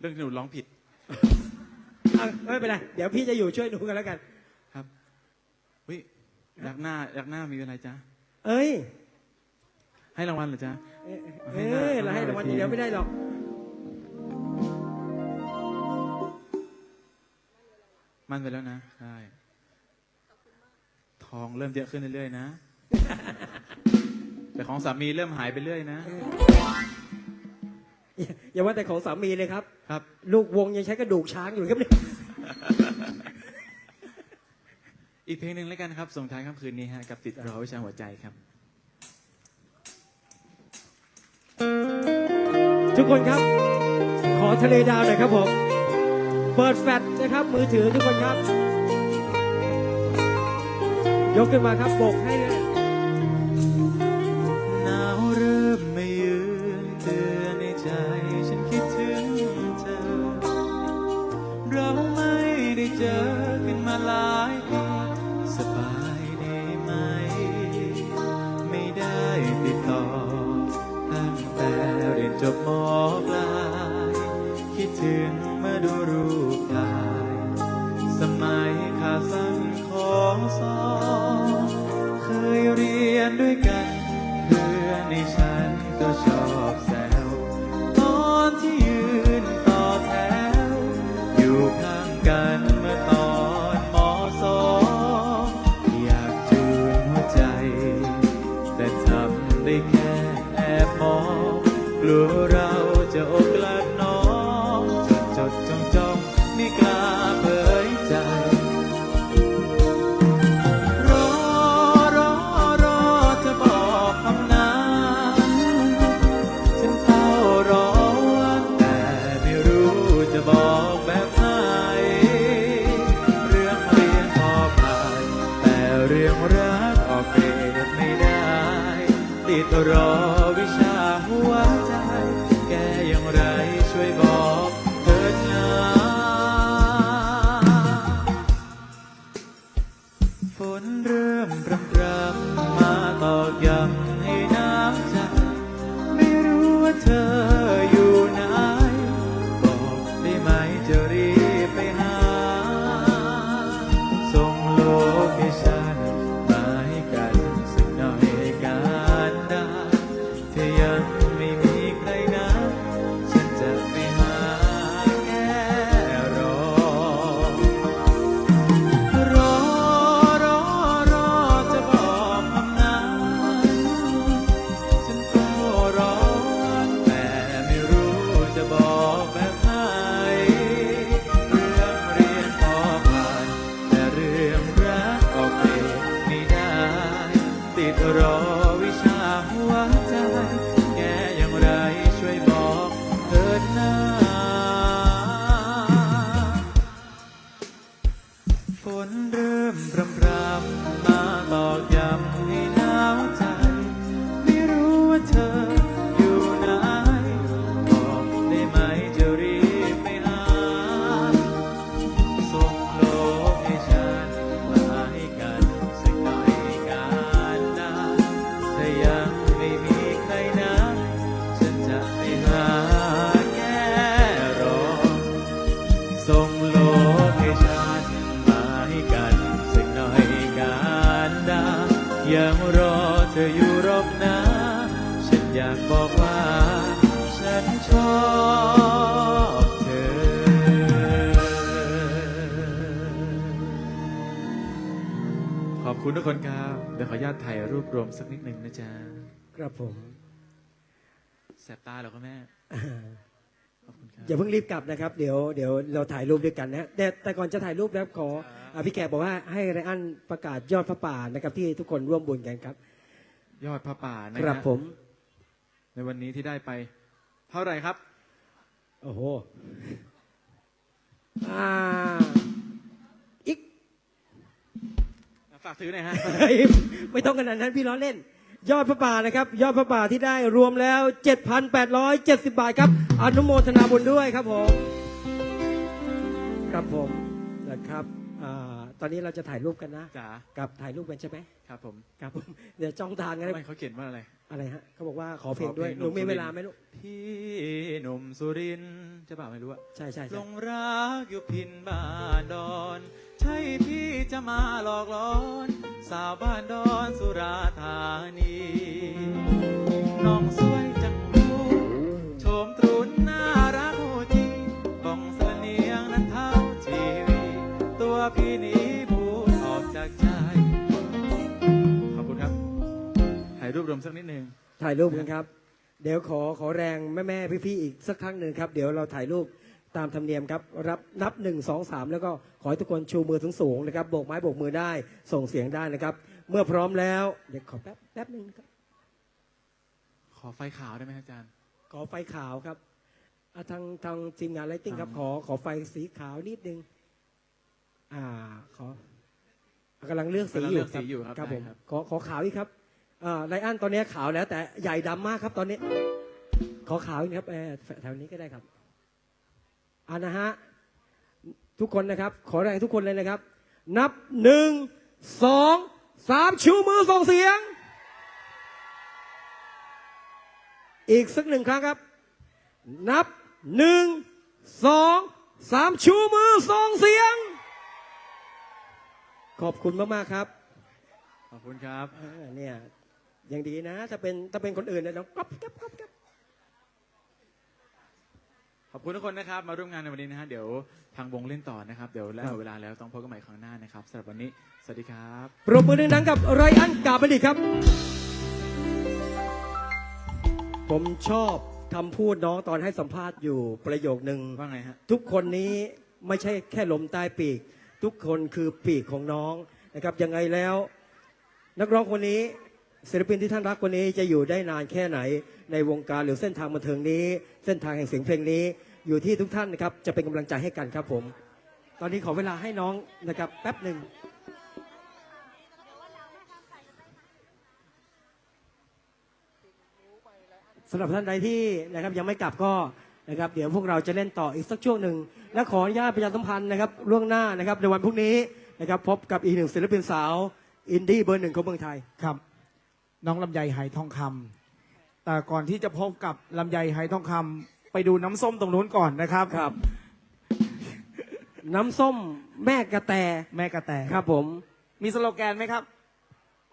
เรื่องที่หนูร้องผิด เอาไม่เป็นไร เดี๋ยวพี่จะอยู่ช่วยหนูกันแล้วกัน ครับวิยักหน้ายักหน้ามีอะไรจ๊ะ เอ้ย ให้รางวัลเหรอจ๊ะ เอ้ยให้เอ้หน้ายเราให้รางวัลให้อหน้าย่างเดียวไม่ได้หรอก มันไปแล้วนะใช่ทองเริ่มเยอะขึ้นเรื่อยๆนะ แต่ของสามีเริ่มหายไปเรื่อยนะ อย่าอย่าว่าแต่ของสามีเลยครับ ครับ ลูกวงยังใช้กระดูกช้างอยู่ครับเนี่ยอีกเพลงหนึ่งแล้วกันครับส่งท้ายค่ำคืนนี้ฮะกับติดรอวิชาหัวใจครับ ทุกคนครับ ขอทะเลดาวหน่อยครับผมเปิดแฟลชนะครับ มือถือทุกคนครับ ยกขึ้นมาครับโบกให้เลย จบมปล กลัวเราจะอกลักน้องจดจดจ้องจ้องไม่กล้าเผยใจ รอรอรอจะบอกคำนั้นฉันเฝ้ารอแต่ไม่รู้จะบอกแบบไหนเรื่องเรียนพอผ่านแต่เรื่องรักออกเกรดไม่ได้ ติดรอ หัวใจ แกอย่างไรช่วยบอกเถิดนะฝนเริ่มพรำพรำมาตอกย้ำให้น้ำใจ ไม่รู้ว่าเธอ รอวิชาหัว ยังรอเธออยู่รอบนะ ฉันอยากบอกว่า ฉันชอบเธอ ขอบคุณทุกคนครับเดี๋ยวขออนุญาตถ่ายรูปรวมสักนิดหนึ่งนะจ๊ะ ครับผม แสบตาเหรอครับแม่ข อบคุณครับอย่าเพิ่งรีบกลับนะครับ เดี๋ยวเดี๋ยวเราถ่ายรูปด้วยกันนะแต่แต่ก่อนจะถ่ายรูปแล้วขออะพี่แขกบอกว่าให้ไรอันประกาศยอดพระป่านะครับที่ทุกคนร่วมบุญกันครับ ยอดพระป่านะคครัรับบผม ในวันนี้ที่ได้ไป เท่าไหร่ครับ โอ้โหอ่าอีก ฝากถือหน่อยฮะ เฮ้ยไม่ต้องขนาดนั้นพี่ล้อเล่น ยอดพระป่านะครับ ยอดพระป่าที่ได้รวมแล้ว 7,870 บาทครับ อนุโมทนาบุญด้วยครับผม ครับผมนะครับอ่าตอนนี้เราจะถ่ายรูปกันนะ จ๋ากับถ่ายรูปกันใช่ไหมครับผมครับผมเดี๋ยวจ้องทางกันทำไมเขาเขียนว่าอะไร อะไรฮะเขาบอกว่าขอเพลงด้วยขอเพลงหนูมีหนุ่มสุรินทร์เวลาไหมลูกพี่หนุ่มสุรินทร์จะเปล่าไม่รู้อะใช่ใช่หลใช่งรักอยู่พินบ้านดอน ใช่พี่ จะมาหลอกหลอน สาวบ้านดอนสุราธานีน้องสวยจังหูโฉมตรุนน่ารักหูจริงบ้องเสนียงนั้นเท่าชีวีตัวพี่นี้พูดออกจากใจ ขอบคุณครับถ่ายรูปรวมสักนิดหนึ่งถ่ายรูปกันครับ เดี๋ยวขอขอแรงแม่แม่พี่พี่ๆอีกสักครั้งหนึ่งครับ เดี๋ยวเราถ่ายรูป ตามธรรมเนียมครับรับนับหนึ่งสองสามแล้วก็ขอให้ทุกคนชูมือสูงสูงๆนะครับโบกไม้โบกมือได้ส่งเสียงได้นะครับ เมื่อพร้อมแล้ว เดี๋ยวขอแป๊บแป๊บหนึ่งนะครับขอไฟขาวได้ไหมครับอาจารย์ ขอไฟขาวครับอะทางทางทีมงานไลติ้งครับอ่าขอขอไฟสีขาวนิดนึงอ่าขอกำลังเลือกสีกำลังอเลืยู่อกสีอยู่ครับครับได้ผมครับ ขอขอขาวอีกครับอ่าไลอันตอนนี้ขาวแล้วแต่ใหญ่ดำมากครับตอนนี้ ขอขาวอีกครับเออแถวนี้ก็ได้ครับ อ่านะฮะทุกคนนะครับ ขอแรงทุกคนเลยนะครับ นับหนึ่งสองสามชูมือส่งเสียง อีกสักหนึ่งครั้งครับ นับหนึ่งสองสามชูมือส่งเสียง ขอบคุณมาก ๆ ครับ ขอบคุณครับอ่าเนี่ยยังดีนะ ถ้าเป็นถ้าเป็นคนอื่นเนี่ยต้องก๊อบก๊อบก๊อบก๊อบ ขอบคุณทุกคนนะครับมาร่วมงานในวันนี้นะฮะเดี๋ยวทางวงเล่นต่อนะครับเดี๋ยวแล้วเวลาแล้วต้องพบกันใหม่ครั้งหน้านะครับสำหรับวันนี้สวัสดีครับปรบมือดังๆกับไรอันกาบันดิตครับ ผมชอบคำพูดน้องตอนให้สัมภาษณ์อยู่ประโยคหนึ่งว่าไงฮะทุกคนนี้ไม่ใช่แค่ลมใต้ปีก ทุกคนคือปีกของน้องนะครับยังไงแล้ว นักร้องคนนี้ ศิลปินที่ท่านรักคนนี้จะอยู่ได้นานแค่ไหน ในวงการหรือเส้นทางบันเทิงนี้ เส้นทางแห่งเสียงเพลงนี้ อยู่ที่ทุกท่านนะครับจะเป็นกำลังใจให้กันครับผม ตอนนี้ขอเวลาให้น้องนะครับแป๊บหนึ่งสำหรับท่านใดที่นะครับยังไม่กลับก็นะครับเดี๋ยวพวกเราจะเล่นต่ออีกสักช่วงหนึ่งและขออนุญาตประชาสัมพันธ์นะครับล่วงหน้านะครับในวันพรุ่งนี้นะครับพบกับอีกหนึ่งศิลปินสาว อินดี้เบอร์หนึ่งของเมืองไทยครับ น้องลำไยไหทองคำแต่ก่อนที่จะพบกับลำไยไหทองคำไปดูน้ำส้มตรงนู้นก่อนนะครับ ครับ น้ำส้มแม่กระแตแม่กระแตครับผม มีสโลแกนไหมครับ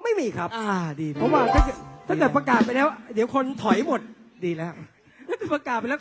ไม่มีครับ อ่าดีเพราะว่าถ้าเกิดถ้าเกิดประกาศไปแล้ว เดี๋ยวคนถอยหมด ดีแล้ว ถ้าเกิดประกาศไปแล้ว